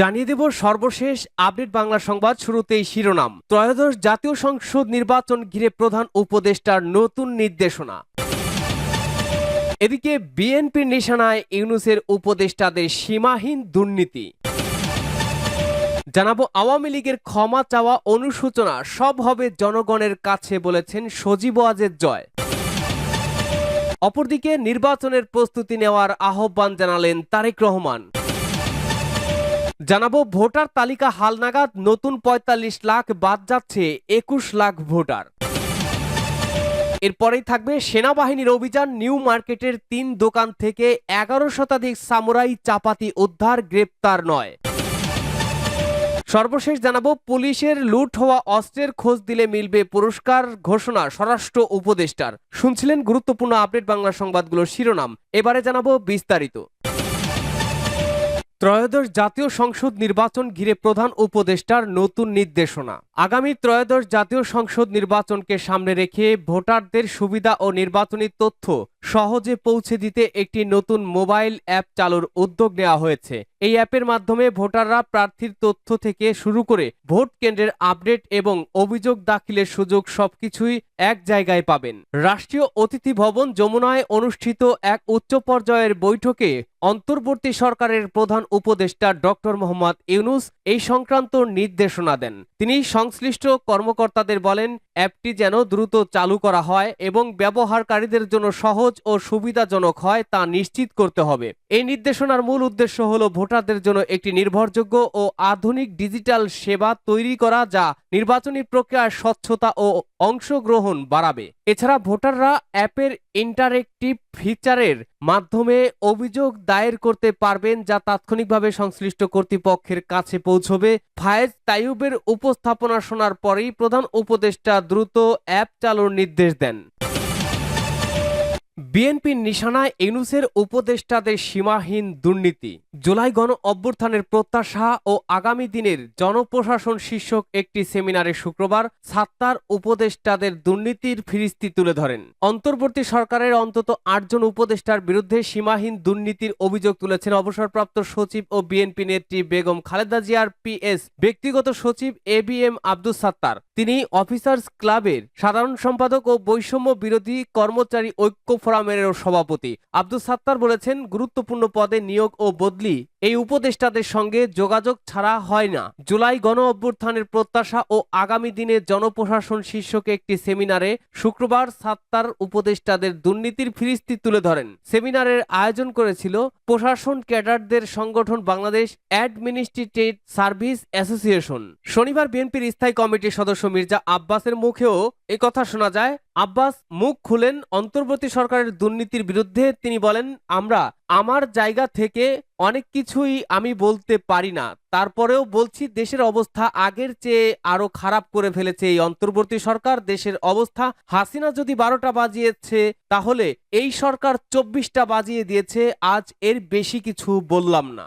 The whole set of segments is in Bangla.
জানিয়ে দেব সর্বশেষ আপডেট বাংলা সংবাদ শুরুতেই শিরোনাম। ত্রয়োদশ জাতীয় সংসদ নির্বাচন ঘিরে প্রধান উপদেষ্টার নতুন নির্দেশনা। এদিকে বিএনপির নিশানায় ইউনুসের উপদেষ্টাদের সীমাহীন দুর্নীতি। জানাব আওয়ামী লীগের ক্ষমা চাওয়া অনুসূচনা সব হবে জনগণের কাছে বলেছেন সজীব আজের জয়। অপরদিকে নির্বাচনের প্রস্তুতি নেওয়ার আহ্বান জানালেন তারেক রহমান। জানাব, ভোটার তালিকা হালনাগাদ নতুন ৪৫ লাখ বাদ যাচ্ছে একুশ লাখ ভোটার। এরপরেই থাকবে সেনাবাহিনীর অভিযান, নিউ মার্কেটের তিন দোকান থেকে এগারো শতাধিক সামুরাই চাপাতি উদ্ধার, গ্রেপ্তার নয়। সর্বশেষ জানাব, পুলিশের লুট হওয়া অস্ত্রের খোঁজ দিলে মিলবে পুরস্কার ঘোষণা, স্বরাষ্ট্র উপদেষ্টার। শুনছিলেন গুরুত্বপূর্ণ আপডেট বাংলা সংবাদগুলোর শিরোনাম। এবারে জানাব বিস্তারিত। ত্রয়োদশ জাতীয় সংসদ নির্বাচন ঘিরে প্রধান উপদেষ্টার নতুন নির্দেশনা। আগামী ত্রয়োদশ জাতীয় সংসদ নির্বাচনকে সামনে রেখে ভোটারদের সুবিধা ও নির্বাচনী তথ্য সহজে পৌঁছে দিতে একটি নতুন মোবাইল অ্যাপ চালুর উদ্যোগ নেওয়া হয়েছে। এই অ্যাপের মাধ্যমে ভোটাররা প্রার্থীর তথ্য থেকে শুরু করে ভোট কেন্দ্রের আপডেট এবং অভিযোগ দাখিলের সুযোগ সবকিছুই এক জায়গায় পাবেন। রাষ্ট্রীয় অতিথি ভবন যমুনায় অনুষ্ঠিত এক উচ্চ পর্যায়ের বৈঠকে অন্তর্বর্তী সরকারের প্রধান উপদেষ্টা ডক্টর মোহাম্মদ ইউনুস এই সংক্রান্ত নির্দেশনা দেন। তিনি সংশ্লিষ্ট কর্মকর্তাদের বলেন, অ্যাপটি যেন দ্রুত চালু করা হয় এবং ব্যবহারকারীদের জন্য সহজ ও সুবিধাজনক হয় তা নিশ্চিত করতে হবে। এই নির্দেশনার মূল উদ্দেশ্য হল ভোটারদের জন্য একটি নির্ভরযোগ্য ও আধুনিক ডিজিটাল সেবা তৈরি করা যা নির্বাচনী প্রক্রিয়ার স্বচ্ছতা ও অংশগ্রহণ বাড়াবে। এছাড়া ভোটাররা অ্যাপের ইন্টারেক্টিভ ফিচারের মাধ্যমে অভিযোগ দায়ের করতে পারবেন যা তাৎক্ষণিকভাবে সংশ্লিষ্ট কর্তৃপক্ষের কাছে পৌঁছবে। ফায়েজ তাইয়ুবের উপস্থাপনা শোনার পরেই প্রধান উপদেষ্টা দ্রুত অ্যাপ চালুর নির্দেশ দেন। বিএনপির নিশানায় ইউনুসের উপদেষ্টাদের সীমাহীন দুর্নীতি। জুলাই গণ অভ্যুত্থানের প্রত্যাশা ও আগামী দিনের জনপ্রশাসন শীর্ষক একটি সেমিনারে শুক্রবার সাত্তার উপদেষ্টাদের দুর্নীতির ফিরিস্তি তুলে ধরেন। অন্তর্বর্তী সরকারের অন্তত আটজন উপদেষ্টার বিরুদ্ধে সীমাহীন দুর্নীতির অভিযোগ তুলেছেন অবসরপ্রাপ্ত সচিব ও বিএনপি নেত্রী বেগম খালেদা জিয়ার পিএস ব্যক্তিগত সচিব A B M Abdus Sattar. তিনি অফিসার্স ক্লাবের সাধারণ সম্পাদক ও বৈষম্য বিরোধী কর্মচারী ঐক্য ফোরামের সভাপতি। আব্দুল সাত্তার বলেছেন গুরুত্বপূর্ণ পদে নিয়োগ ও বদলি এই উপদেষ্টাদের সঙ্গে যোগাযোগ ছাড়া হয় না। জুলাই গণ অভ্যুত্থানের প্রত্যাশা ও আগামী দিনে জনপ্রশাসন শীর্ষক একটি সেমিনারে শুক্রবার সাত্তার উপদেষ্টাদের দুর্নীতির ফিরিস্তি তুলে ধরেন। সেমিনারের আয়োজন করেছিল প্রশাসন ক্যাডারদের সংগঠন বাংলাদেশ অ্যাডমিনিস্ট্রেটিভ সার্ভিস অ্যাসোসিয়েশন। শনিবার বিএনপির স্থায়ী কমিটির সদস্য মির্জা আব্বাসের মুখেও কথা শোনা যায়। আব্বাস মুখ খুলেন অন্তর্বর্তী সরকারের দুর্নীতির বিরুদ্ধে। তিনি বলেন, আমরা আমার জায়গা থেকে অনেক কিছুই আমি বলতে পারি না। তারপরেও বলছি, দেশের অবস্থা আগের চেয়ে আরও খারাপ করে ফেলেছে এই অন্তর্বর্তী সরকার। দেশের অবস্থা, হাসিনা যদি বারোটা বাজিয়েছে, তাহলে এই সরকার চব্বিশটা বাজিয়ে দিয়েছে, আজ এর বেশি কিছু বললাম না।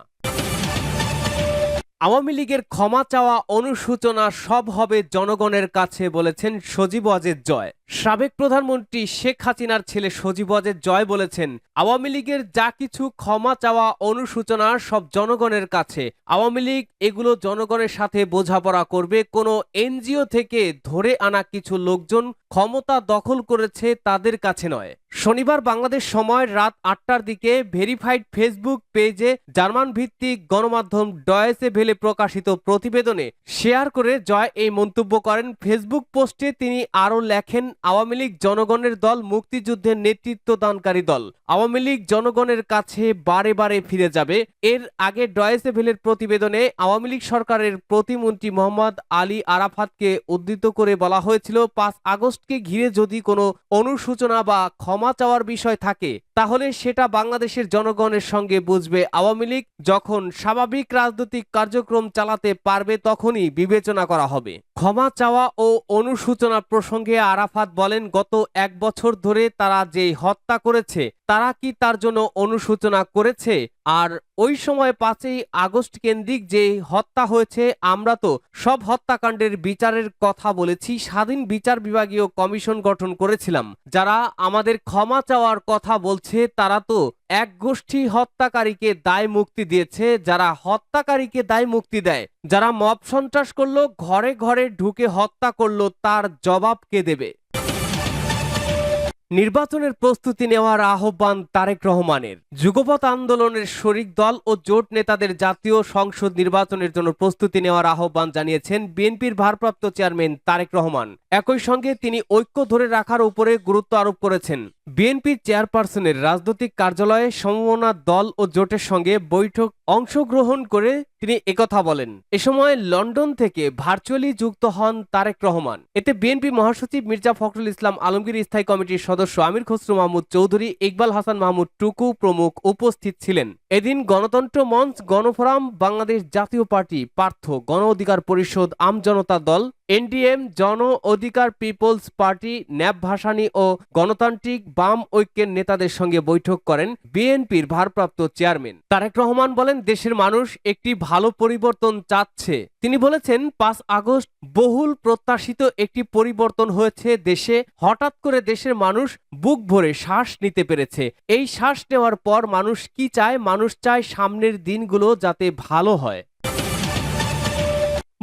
আওয়ামী লীগের ক্ষমা চাওয়া অনুসূচনা সব হবে জনগণের কাছে বলেছেন সজীব অজের জয়। সাবেক প্রধানমন্ত্রী শেখ হাসিনার ছেলে সজীব অজের জয় বলেছেন, আওয়ামী লীগের যা কিছু ক্ষমা চাওয়া অনুসূচনা সব জনগণের কাছে। আওয়ামী লীগ এগুলো জনগণের সাথে বোঝাপড়া করবে। কোনো এনজিও থেকে ধরে আনা কিছু লোকজন ক্ষমতা দখল করেছে তাদের কাছে নয়। শনিবার বাংলাদেশ সময় রাত আটটার দিকে ভেরিফাইড ফেসবুক পেজে জার্মান ভিত্তিক গণমাধ্যম ডয়েসে ভেলে প্রকাশিত প্রতিবেদনে শেয়ার করে জয় এই মন্তব্য করেন। ফেসবুক পোস্টে তিনি আরও লেখেন আওয়ামী লীগ জনগণের দল মুক্তিযুদ্ধের নেতৃত্ব দানকারী দল। আওয়ামী লীগ জনগণের কাছে বারে বারে ফিরে যাবে। এর আগে ডয়েসে ভেলের প্রতিবেদনে আওয়ামী লীগ সরকারের প্রতিমন্ত্রী মোহাম্মদ আলী আরাফাতকে উদ্ধৃত করে বলা হয়েছিল, পাঁচ আগস্টকে ঘিরে যদি কোনো অনুসূচনা বা ক্ষমা চাওয়ার বিষয় থাকে, তাহলে সেটা বাংলাদেশের জনগণের সঙ্গে বুঝবে। আওয়ামী লীগ যখন স্বাভাবিক রাজনৈতিক কার্যক্রম চালাতে পারবে, তখনই বিবেচনা করা হবে। ক্ষমা চাওয়া ও অনুসূচনা প্রসঙ্গে আরাফাত বলেন, গত এক বছর ধরে তারা যেই হত্যা করেছে, তারা কি তার জন্য অনুশোচনা করেছে? আর ওই সময় পাঁচই আগস্ট কেন্দ্রিক যে হত্যা হয়েছে, আমরা তো সব হত্যাকাণ্ডের বিচারের কথা বলেছি, স্বাধীন বিচার বিভাগীয় কমিশন গঠন করেছিলাম। যারা আমাদের ক্ষমা চাওয়ার কথা বলছে, তারা তো এক গোষ্ঠী হত্যাকারীকে দায় মুক্তি দিয়েছে। যারা হত্যাকারীকে দায় মুক্তি দেয়, যারা মব সন্ত্রাস করল, ঘরে ঘরে ঢুকে হত্যা করল, তার জবাব কে দেবে? নির্বাচনের প্রস্তুতি নেওয়ার আহ্বান তারেক রহমানের। যুগপৎ আন্দোলনের শরিক দল ও জোট নেতাদের জাতীয় সংসদ নির্বাচনের জন্য প্রস্তুতি নেওয়ার আহ্বান জানিয়েছেন বিএনপির ভারপ্রাপ্ত চেয়ারম্যান তারেক রহমান। একই সঙ্গে তিনি ঐক্য ধরে রাখার উপরে গুরুত্ব আরোপ করেছেন। বিএনপির চেয়ারপারসনের রাজনৈতিক কার্যালয়ে সমমনা দল ও জোটের সঙ্গে বৈঠক অংশগ্রহণ করে তিনি একথা বলেন, এ সময় লন্ডন থেকে ভার্চুয়ালি যুক্ত হন তারেক রহমান। এতে বিএনপি মহাসচিব মির্জা ফখরুল ইসলাম আলমগীর স্থায়ী কমিটির সদস্য আমির খসরু মাহমুদ চৌধুরী, ইকবাল হাসান মাহমুদ টুকু প্রমুখ উপস্থিত ছিলেন। এদিন গণতন্ত্র মঞ্চ, গণফোরাম, বাংলাদেশ জাতীয় পার্টি, পার্থ গণ অধিকার পরিষদ আমজনতা দল এনডিএম, জন অধিকার পিপলস পার্টি, ন্যাব ভাসানী ও গণতান্ত্রিক বাম ঐক্যের নেতাদের সঙ্গে বৈঠক করেন বিএনপির ভারপ্রাপ্ত চেয়ারম্যান। তারেক রহমান বলেন, দেশের মানুষ একটি ভালো পরিবর্তন চাচ্ছে। তিনি বলেছেন, পাঁচ আগস্ট বহুল প্রত্যাশিত একটি পরিবর্তন হয়েছে দেশে। হঠাৎ করে দেশের মানুষ বুক ভরে শ্বাস নিতে পেরেছে। এই শ্বাস নেওয়ার পর মানুষ কি চায়? মানুষ চায় সামনের দিনগুলো যাতে ভালো হয়।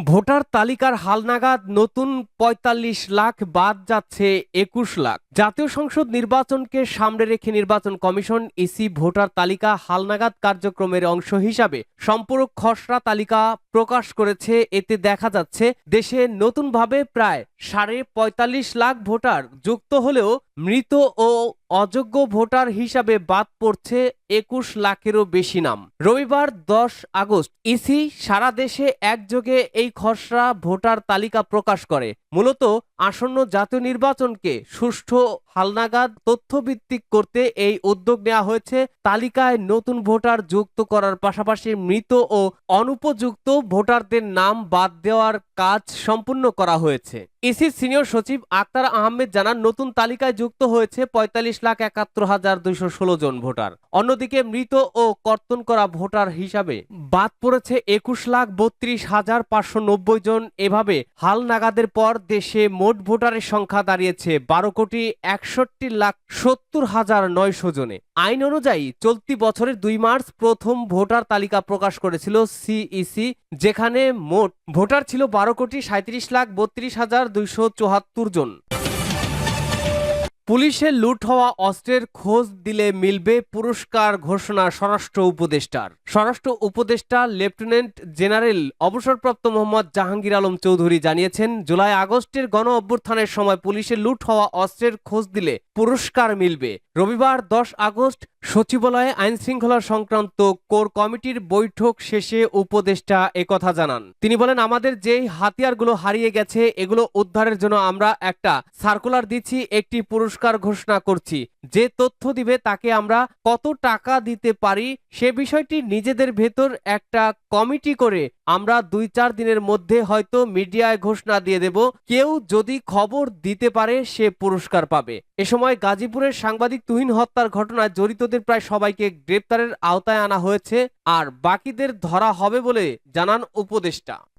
ভোটার তালিকার হালনাগাদ নতুন ৪৫ লাখ বাদ যাচ্ছে একুশ লাখ। জাতীয় সংসদ নির্বাচনকে সামনে রেখে নির্বাচন কমিশন ইসি ভোটার তালিকা হালনাগাদ কার্যক্রমের অংশ হিসাবে সম্পূরক খসড়া তালিকা প্রকাশ করেছে। এতে দেখা যাচ্ছে, দেশে নতুনভাবে প্রায় সাড়ে পঁয়তাল্লিশ লাখ ভোটার যুক্ত হলেও মৃত ও অযোগ্য ভোটার হিসাবে বাদ পড়ছে একুশ লাখেরও বেশি নাম। রবিবার দশ আগস্ট, ইসি সারা দেশে একযোগে এই খসড়া ভোটার তালিকা প্রকাশ করে। মূলত আসন্ন জাতীয় নির্বাচনকে সুষ্ঠু হালনাগাদ তথ্যভিত্তিক করতে এই উদ্যোগ নেওয়া হয়েছে। তালিকায় নতুন ভোটার যুক্ত করার পাশাপাশি মৃত ও অনুপযুক্ত ভোটারদের নাম বাদ দেওয়ার কাজ সম্পূর্ণ করা হয়েছে। ইসির সিনিয়র সচিব আক্তার আহমেদ জানান, নতুন তালিকায় যুক্ত হয়েছে পঁয়তাল্লিশ লাখ একাত্তর হাজার দুইশো ষোলো জন ভোটার। অন্যদিকে মৃত ও কর্তন করা ভোটার হিসাবে বাদ পড়েছে একুশ লাখ বত্রিশ হাজার পাঁচশো নব্বই জন। এভাবে হাল নাগাদের পর দেশে মোট ভোটারের সংখ্যা দাঁড়িয়েছে বারো কোটি একষট্টি লাখ সত্তর হাজার নয়শো জনে। আইন অনুযায়ী চলতি বছরের দুই মার্চ প্রথম ভোটার তালিকা প্রকাশ করেছিল সিইসি, যেখানে মোট ভোটার ছিল বারো কোটি সাঁত্রিশ লাখ বত্রিশ হাজার দুইশো চুয়াত্তর জন। পুলিশের লুট হওয়া অস্ত্রের খোঁজ দিলে মিলবে পুরস্কার ঘোষণা স্বরাষ্ট্র উপদেষ্টার। স্বরাষ্ট্র উপদেষ্টা লেফটেন্যান্ট জেনারেল অবসরপ্রাপ্ত মোহাম্মদ জাহাঙ্গীর আলম চৌধুরী জানিয়েছেন, জুলাই আগস্টের গণ অভ্যুত্থানের সময় পুলিশে লুট হওয়া অস্ত্রের খোঁজ দিলে পুরস্কার মিলবে। রবিবার দশ আগস্ট সচিবালয়ে আইন শৃঙ্খলা সংক্রান্ত কোর কমিটির বৈঠক শেষে উপদেষ্টা একথা জানান। তিনি বলেন, আমাদের যেই হাতিয়ারগুলো হারিয়ে গেছে, এগুলো উদ্ধারের জন্য আমরা একটা সার্কুলার দিচ্ছি, একটি পুরস্কার ঘোষণা করছি। যে তথ্য দিবে, তাকে আমরা কত টাকা দিতে পারি, সে বিষয়টি নিজেদের ভেতর একটা কমিটি করে আমরা দুই চার দিনের মধ্যে হয়তো মিডিয়ায় ঘোষণা দিয়ে দেব, কেউ যদি খবর দিতে পারে সে পুরস্কার পাবে। এ সময় গাজীপুরের সাংবাদিক তুহিন হত্যার ঘটনায় জড়িতদের প্রায় সবাইকে গ্রেপ্তারের আওতায় আনা হয়েছে, আর বাকিদের ধরা হবে বলে জানান উপদেষ্টা।